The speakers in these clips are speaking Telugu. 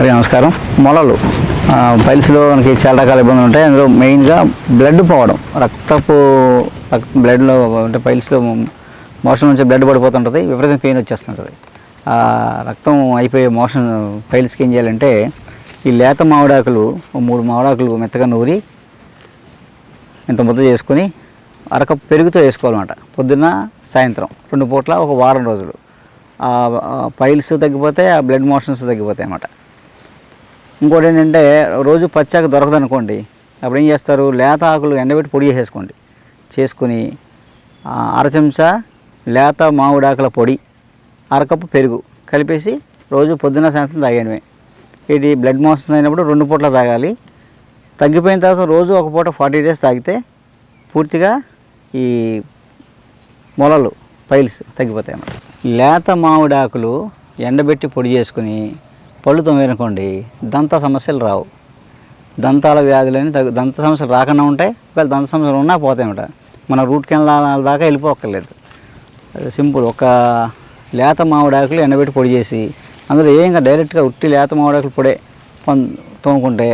అందరికీ నమస్కారం. మొలలు పైల్స్లో మనకి చాలా రకాల ఇబ్బందులు ఉంటాయి. అందులో మెయిన్గా బ్లడ్ పోవడం. రక్తపు రక్- బ్లడ్లో అంటే పైల్స్లో మోషన్ నుంచి బ్లడ్ పడిపోతుంటుంది. విపరీతం పెయిన్ వచ్చేస్తుంటుంది. రక్తం అయిపోయే మోషన్ పైల్స్కి ఏం చేయాలంటే ఈ లేత మామిడాకులు మూడు మామిడాకులు మెత్తగా నూరి ఇంత ముద్ద చేసుకొని అరక పెరుగుతో వేసుకోవాలన్నమాట. పొద్దున్న సాయంత్రం. రెండు పూట్ల ఒక వారం రోజులు. పైల్స్ తగ్గిపోతే ఆ బ్లడ్ మోషన్స్ తగ్గిపోతాయి అన్నమాట ఇంకోటి ఏంటంటే రోజు పచ్చాక దొరకదు అనుకోండి అప్పుడు ఏం చేస్తారు? లేత ఆకులు ఎండబెట్టి పొడి చేసేసుకోండి. చేసుకుని అర చెంచా లేత మామిడాకుల పొడి అరకప్పు పెరుగు కలిపేసి రోజు పొద్దున సాయంత్రం తాగేయడమే. ఇది బ్లడ్ మోషన్స్ అయినప్పుడు రెండు పూట్ల తాగాలి. తగ్గిపోయిన తర్వాత రోజు ఒక పూట ఫార్టీ డేస్ తాగితే పూర్తిగా ఈ మొలలు పైల్స్ తగ్గిపోతాయి అన్నమాట లేత మామిడాకులు ఎండబెట్టి పొడి చేసుకుని పళ్ళు తొమ్మిదనుకోండి దంత సమస్యలు రావు. దంతాల వ్యాధులని తగ్గు దంత సమస్యలు రాకుండా ఉంటాయి ఒకవేళ దంత సమస్యలు ఉన్నా పోతాయి మన రూట్ కెనాల దాకా వెళ్ళిపోక్కర్లేదు. సింపుల్. ఒక లేత మామిడాకులు ఎండబెట్టి పొడి చేసి అందులో ఏం ఇంకా డైరెక్ట్గా ఉట్టి లేత మామిడాకులు పొడే తోముకుంటే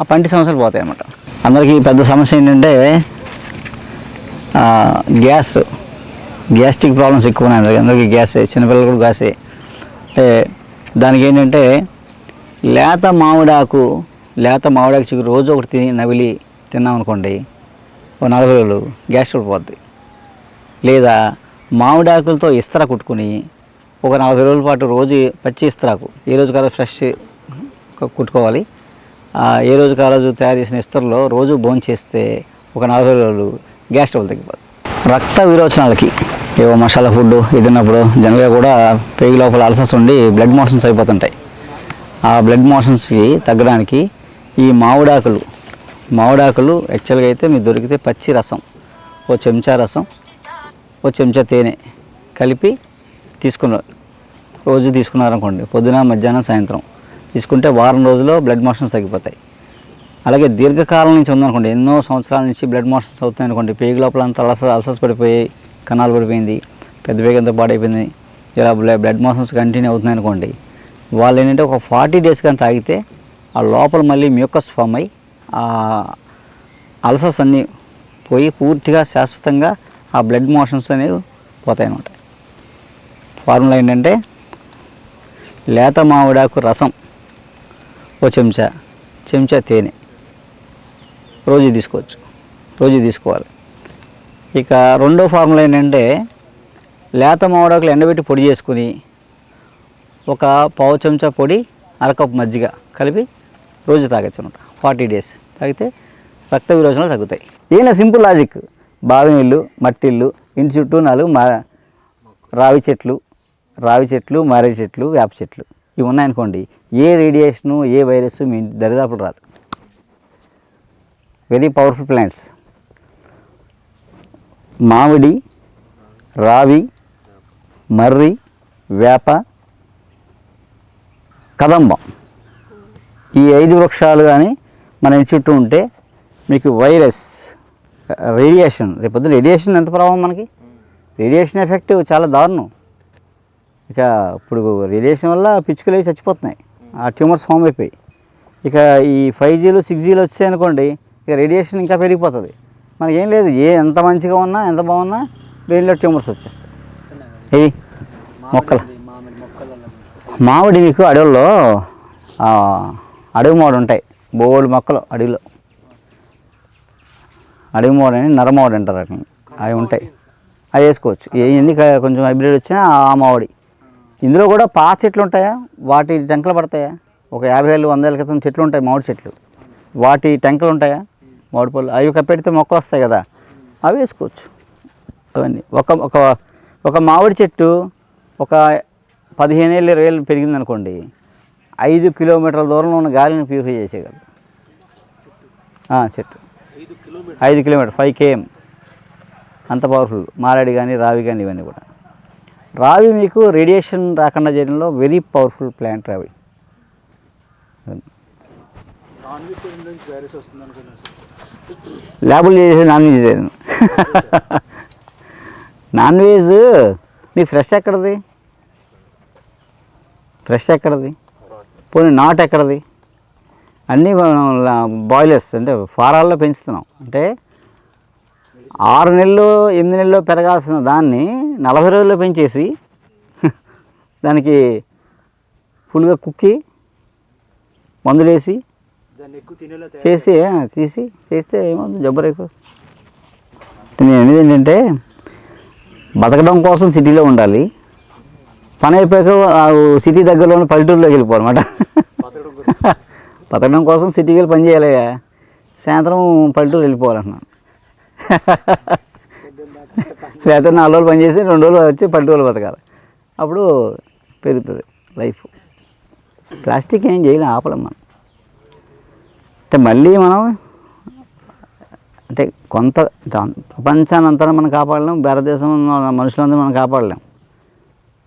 ఆ పంటి సమస్యలు పోతాయి అన్నమాట అందరికీ పెద్ద సమస్య ఏంటంటే గ్యాస్ గ్యాస్ట్రిక్ ప్రాబ్లమ్స్ ఎక్కువ ఉన్నాయి అందరికీ. అందరికీ గ్యాసే చిన్నపిల్లలు కూడా గ్యాసే. అంటే దానికి ఏంటంటే లేత మామిడాకు లేత మామిడాకు చిగురు రోజు ఒకటి తిని నవిలి తిన్నామనుకోండి ఓ నలభై రోజులు గ్యాస్ పోద్ది. లేదా మామిడాకులతో ఇస్తరా కుట్టుకుని ఒక నలభై రోజుల పాటు రోజు పచ్చి ఇస్తరాకు ఏ రోజు కాదు ఫ్రెష్ కుట్టుకోవాలి. ఏ రోజు కాలేజు తయారు చేసిన ఇస్త్రలో రోజు భోంచేస్తే ఒక నలభై రోజులు గ్యాస్ ట్రబుల్ తగ్గిపోతుంది రక్త విరోచనాలకి ఏవో మసాలా ఫుడ్ ఇది తిన్నప్పుడు జనరల్గా కూడా పేగి లోపల అలసస్ ఉండి బ్లడ్ మోషన్స్ అయిపోతుంటాయి. ఆ బ్లడ్ మోషన్స్కి తగ్గడానికి ఈ మామిడాకులు మామిడాకులు యాక్చువల్గా అయితే మీకు దొరికితే పచ్చి రసం ఓ చెంచా రసం ఓ చెంచా తేనె కలిపి తీసుకున్నారు రోజు తీసుకున్నారనుకోండి పొద్దున మధ్యాహ్నం సాయంత్రం తీసుకుంటే వారం రోజుల్లో బ్లడ్ మోషన్స్ తగ్గిపోతాయి. అలాగే దీర్ఘకాలం నుంచి ఉందనుకోండి ఎన్నో సంవత్సరాల నుంచి బ్లడ్ మోషన్స్ అవుతాయి అనుకోండి పేగు లోపల అంతా అలస అలసస్ పడిపోయి కణాలు పడిపోయింది పెద్ద వేగంతో పాడైపోయింది. ఇలా బ్లడ్ మోషన్స్ కంటిన్యూ అవుతున్నాయి అనుకోండి వాళ్ళు ఏంటంటే ఒక ఫార్టీ డేస్ కానీ తాగితే ఆ లోపల మళ్ళీ మ్యూకస్ ఫామ్ అయ్యి ఆ అల్సర్స్ అన్నీ పోయి పూర్తిగా శాశ్వతంగా ఆ బ్లడ్ మోషన్స్ అనేవి పోతాయి అన్నమాట. ఫార్ములా ఏంటంటే లేత మామిడాకు రసం ఓ చెంచా చెంచా తేనె రోజు తీసుకోవచ్చు రోజు తీసుకోవాలి. ఇక రెండో ఫార్ములా ఏంటంటే లేత మామిడాకులు ఎండబెట్టి పొడి చేసుకుని ఒక పావు చెంచా పొడి అరకప్పు మజ్జిగ కలిపి రోజు తాగొచ్చు అనమాట ఫార్టీ డేస్ తాగితే రక్త విరోచనలు తగ్గుతాయి. ఈయన సింపుల్ లాజిక్. బావి నీళ్ళు మట్టి ఇల్లు ఇంటి చుట్టూ నాలుగు మా రావి చెట్లు రావి చెట్లు మారేడు చెట్లు వేప చెట్లు. ఇవి ఉన్నాయనుకోండి ఏ రేడియేషను ఏ వైరస్ మీ దరిదాపులు రాదు. వెరీ పవర్ఫుల్ ప్లాంట్స్ మామిడి రావి మర్రి వేప కదంబం. ఈ ఐదు వృక్షాలు కానీ మన ఇంటి చుట్టూ ఉంటే మీకు వైరస్ రేడియేషన్ రేపొద్దు రేడియేషన్ ఎంత ప్రభావం మనకి? రేడియేషన్ ఎఫెక్ట్ చాలా దారుణం. ఇక ఇప్పుడు రేడియేషన్ వల్ల పిచ్చుకలు అవి చచ్చిపోతున్నాయి. ఆ ట్యూమర్స్ ఫామ్ అయిపోయి ఇక ఈ ఫైవ్ జీలు సిక్స్ జీలు వచ్చాయనుకోండి ఇక రేడియేషన్ ఇంకా పెరిగిపోతుంది. మనకి ఏం లేదు ఏ ఎంత మంచిగా ఉన్నా ఎంత బాగున్నా బ్రెయిన్లో ట్యూమర్స్ వచ్చేస్తాయి. ఏ మొక్కలు. మామిడి మీకు అడవుల్లో అడవి మోడ ఉంటాయి. బోల్డ్ మొక్కలు అడవిలో. అడవి మోడ అని నరమామిడి అంటారు వాటిని అవి ఉంటాయి. అవి వేసుకోవచ్చు. ఏ ఎన్ని కొంచెం హైబ్రిడ్ వచ్చినా ఆ మామిడి. ఇందులో కూడా పాత చెట్లు ఉంటాయా? వాటి టెంకలు పడతాయా? ఒక యాభై ఏళ్ళు వంద ఏళ్ళ క్రితం చెట్లు ఉంటాయి మామిడి చెట్లు. వాటి టెంకలు ఉంటాయా? మామిడి పళ్ళు. అవి కప్పెడితే మొక్క వస్తాయి కదా. అవి వేసుకోవచ్చు. అవన్నీ. ఒక ఒక ఒక మామిడి చెట్టు ఒక పదిహేను ఏళ్ళు ఇరవై ఏళ్ళు పెరిగింది అనుకోండి ఐదు కిలోమీటర్ల దూరంలో ఉన్న గాలిని ప్యూరిఫై చేసేయగలదు. చెట్టు. ఐదు కిలోమీటర్. ఫైవ్ కేఎం అంత పవర్ఫుల్ మారేడు కానీ రావి కానీ ఇవన్నీ కూడా. రావి మీకు రేడియేషన్ రాకుండా చేయడంలో వెరీ పవర్ఫుల్ ప్లాంట్ రావి. లేబుల్ వెజిటేరియన్ చేసేది నాన్ వెజిటేరియన్ నాన్. వెజ్ మీ ఫ్రెష్ ఎక్కడది? ఫ్రెష్ ఎక్కడది? పోనీ నాట్ ఎక్కడది? అన్నీ మనం బాయిలర్స్ అంటే ఫారాల్లో పెంచుతున్నాం. అంటే ఆరు నెలలు ఎనిమిది నెలలు పెరగాల్సిన దాన్ని నలభై రోజుల్లో పెంచేసి దానికి ఫుల్గా కుక్కి మందులేసి దాన్ని ఎక్కువ తినేలా తయారు చేసి తీసి చేస్తే ఏమవుతుంది జబ్బరు ఎక్కువ. నేను అనేది ఏంటంటే బతకడం కోసం సిటీలో ఉండాలి. పని అయిపోయాక సిటీ దగ్గరలో ఉన్న పల్లెటూరులోకి వెళ్ళిపోవాలన్నమాట బతకడం కోసం. బతకడం కోసం సిటీకి వెళ్ళి పని చేయాలి సాయంత్రం పల్లెటూరు వెళ్ళిపోవాలంటున్నాను లేకపోతే నాలుగు రోజులు పని చేసి రెండు రోజులు వచ్చి పల్లెటూరు బతకాలి. అప్పుడు పెరుగుతుంది లైఫ్. ప్లాస్టిక్ ఏం చేయలేం ఆపలేం మనం. అంటే మళ్ళీ మనం అంటే కొంత ప్రపంచాన్ని అంతా మనం కాపాడలేం భారతదేశంలో మనుషులందరూ మనం కాపాడలేం.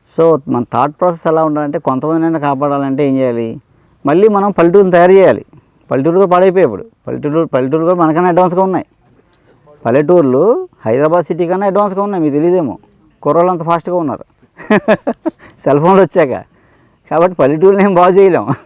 సో మన థాట్ ప్రాసెస్ ఎలా ఉండాలంటే కొంతమంది కాపాడాలంటే ఏం చేయాలి? మళ్ళీ మనం పల్లెటూరుని తయారు చేయాలి. పల్లెటూరు కూడా పాడైపోయాయి ఇప్పుడు. పల్లెటూరు పల్లెటూరు కూడా మనకన్నా అడ్వాన్స్గా ఉన్నాయి. పల్లెటూర్లు హైదరాబాద్ సిటీ కన్నా అడ్వాన్స్గా ఉన్నాయి మీకు తెలియదేమో. కుర్రోళ్ళు అంత ఫాస్ట్గా ఉన్నారు. సెల్ ఫోన్లు వచ్చాక. కాబట్టి పల్లెటూరుని ఏం బాగు చేయలేము